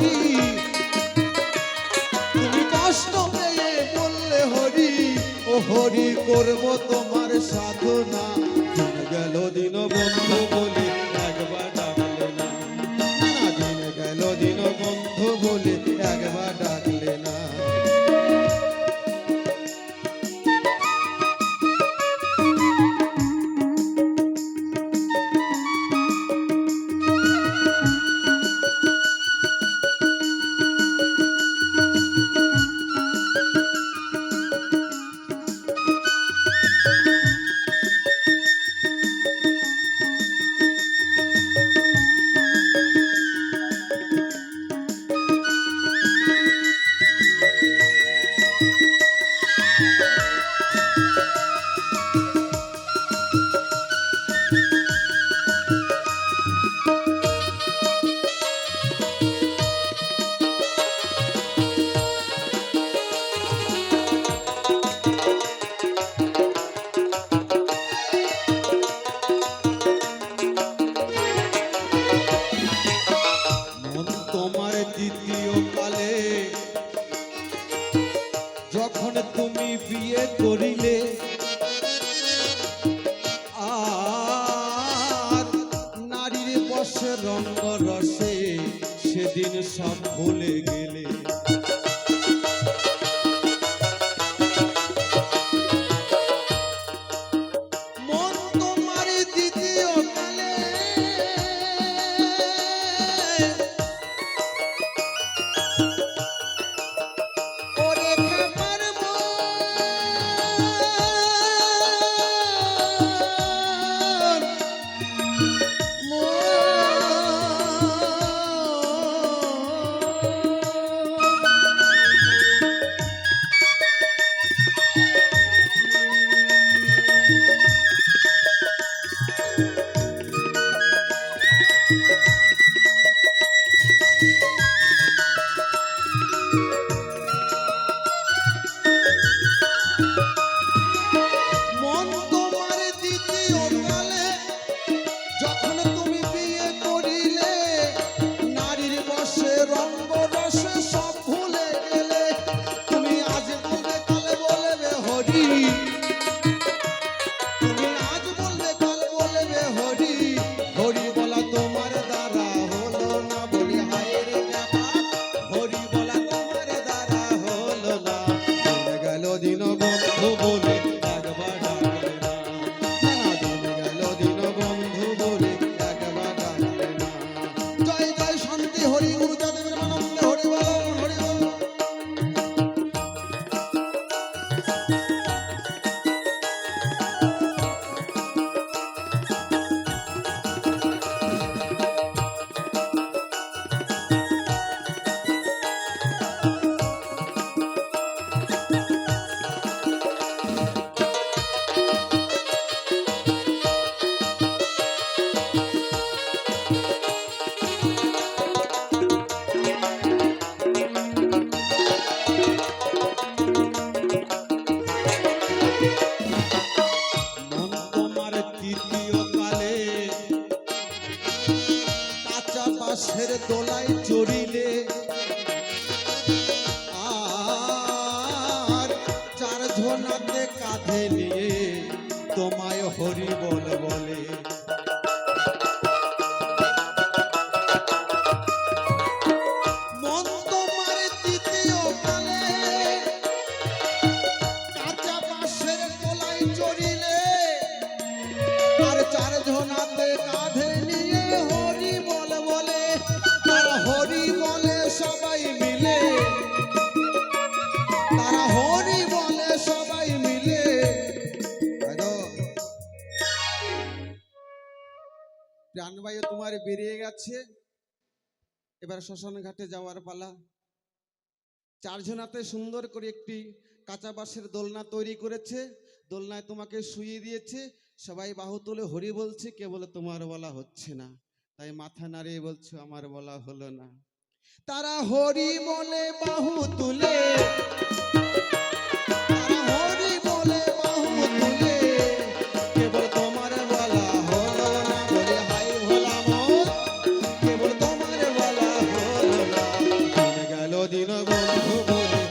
হরি তুমি কষ্ট পেয়ে বললে হরি ও হরি করব তোমার সাধনা। রঙ্গ রসে সেদিন সব ভুলে গেলে। সোনাতে কাঁধে নিয়ে প্রাণবায়ু তোমার বেরিয়ে গেছে। এবার শ্মশান ঘাটে যাওয়ার পালা। চারজনাতে সুন্দর করে একটি কাঁচা বাঁশের দোলনা তৈরি করেছে। দোলনায় তোমাকে শুয়ে দিয়েছে। সবাই বাহু তুলে হরি বলছে কে বলে তোমার বলা হচ্ছে না। তাই মাথা নাড়িয়ে বলছো, আমার বলা হলো না। তারা হরি বলে বাহু তুলে Oh, oh.